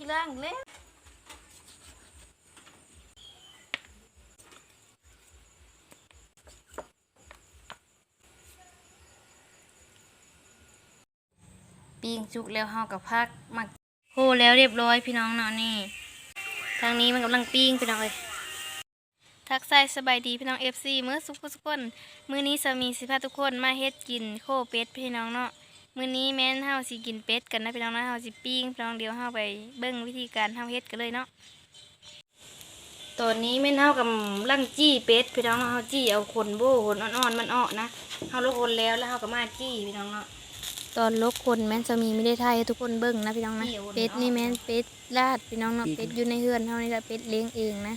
กี่ล่างเล่นปิ้งจุกแล้วเฮากับพักมักโหแล้วเรียบร้อยพี่น้องเนาะนี่ ทางนี้มันกำลังปิ้งพี่น้องเลยทักทายสบายดีพี่น้อง FC มื้อสุขสุขคน มื้อนี้สามีสิพาทุกคนมาเฮ็ดกินโคเป็ดพี่น้องเนาะ มื้อนี้แม่นเฮาสิกินเป็ดกันนะพี่น้องนะเฮาสิปิ้งพี่น้องเดี๋ยวเฮาไปเบิ่งวิธีการเฮาเฮ็ดกันเลยเนาะตอนนี้แม่นเฮากำลังจี้เป็ดพี่น้องเนาะเฮาจี้เอาขนโบ้ขนอ่อนๆมันออกนะเฮาลกคนแล้วแล้วเฮาก็มาจี้พี่น้องเนาะตอนลกคนแม่นสามีไม่ได้ถ่ายให้ทุกคนเบิ่งนะพี่น้องนะเป็ดนี่แม่นเป็ดลาดพี่น้องเนาะเป็ดอยู่ในเฮือนเฮานี่แหละเป็ดเลี้ยงเองนะ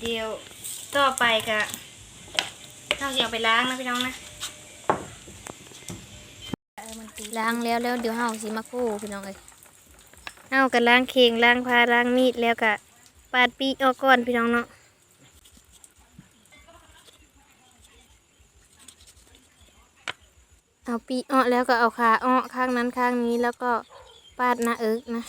เดี๋ยวต่อไปก็เฮาสิเอาไปล้างนะพี่น้องนะ ล้างแล้วแล้วเดี๋ยวเฮาสิมาโคพี่น้องเอ้ยเฮาก็ล้างเข่งล้างพาล้างมีดแล้วก็ปาดปีออกก่อนพี่น้องเนาะเอาปีอ้อแล้วก็เอาขาอ้อข้างนั้นข้างนี้แล้วก็ปาดหน้าเอิกนะ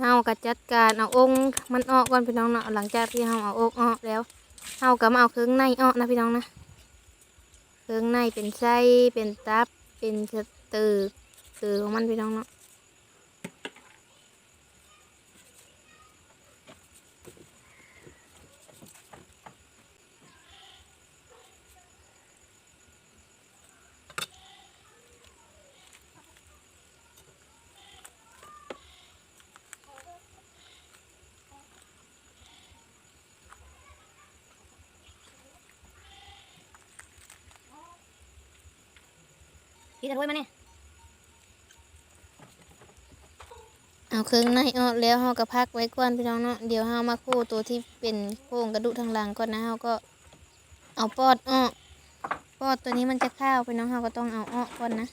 เฮาก็จัดการเอาองค์มันออกก่อนพี่น้องเนาะหลังจากที่เฮาเอาอกออกแล้วเฮาก็มาเอาเครื่องในออกนะพี่น้องนะเครื่องในเป็นไส้เป็นตับเป็นสตือตือของมันพี่น้องเนาะ พี่จะถ้วยมาเนี่ยเอาเครื่องในออกแล้วเฮาก็พักไว้ก่อนพี่น้องเนาะเดี๋ยวเฮามาคู่ตัวที่เป็นโครงกระดูกทางหลังก่อนนะเฮาก็เอาปอดออกปอดตัวนี้มันจะข้าวพี่น้องเฮาก็ต้องเอาออกก่อนนะ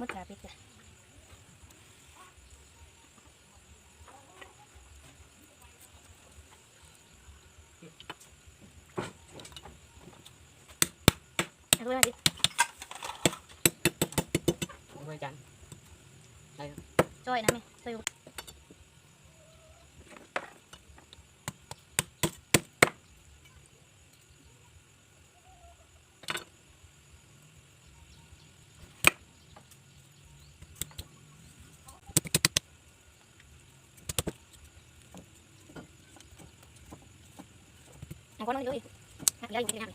คุณทั้งหมดขาปิดจ้ะเอาด้วย Ang kono dulu. Nak jalan kita nak.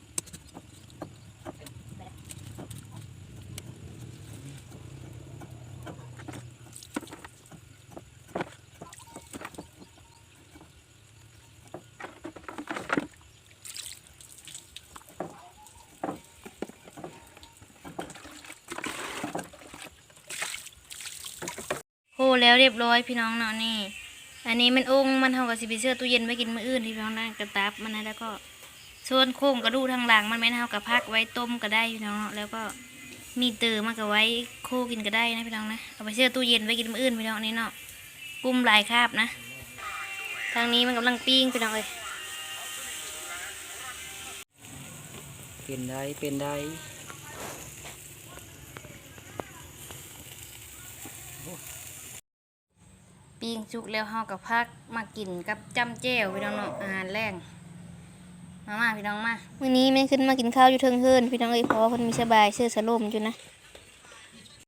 โหแล้วเรียบร้อยพี่น้องเนาะนี่ อันนี้มันองค์มันเท่ากับสิไปเสื้อตู้เย็นไว้กินมื้ออื่นที่พี่น้องนะกระตับมันนะแล้วก็ส่วนโค้งกระดูกทางหลังมันไม่เท่ากับพักไว้ต้มก็ได้พี่น้องแล้วก็มีเตือมันก็ไว้โคกินก็ได้นะพี่น้องนะเอาไปเสื้อตู้เย็นไว้กินมื้ออื่นพี่น้องนี่เนาะกุ้มลายคาบนะ ทางนี้มันกำลังปิ้งพี่น้องเอ้ยเป็นได้เป็นได้ ปิ้ง สุกแล้วเฮากับพักมากินกับจำเจ้วพี่น้องเนาะอาหารแรงมามาพี่น้องมามื้อนี้แม่ขึ้นมากินข้าวอยู่เทิงเฮินพี่น้องเอ้ยพอคนมีสบายเสื้อสะลมอยู่นะ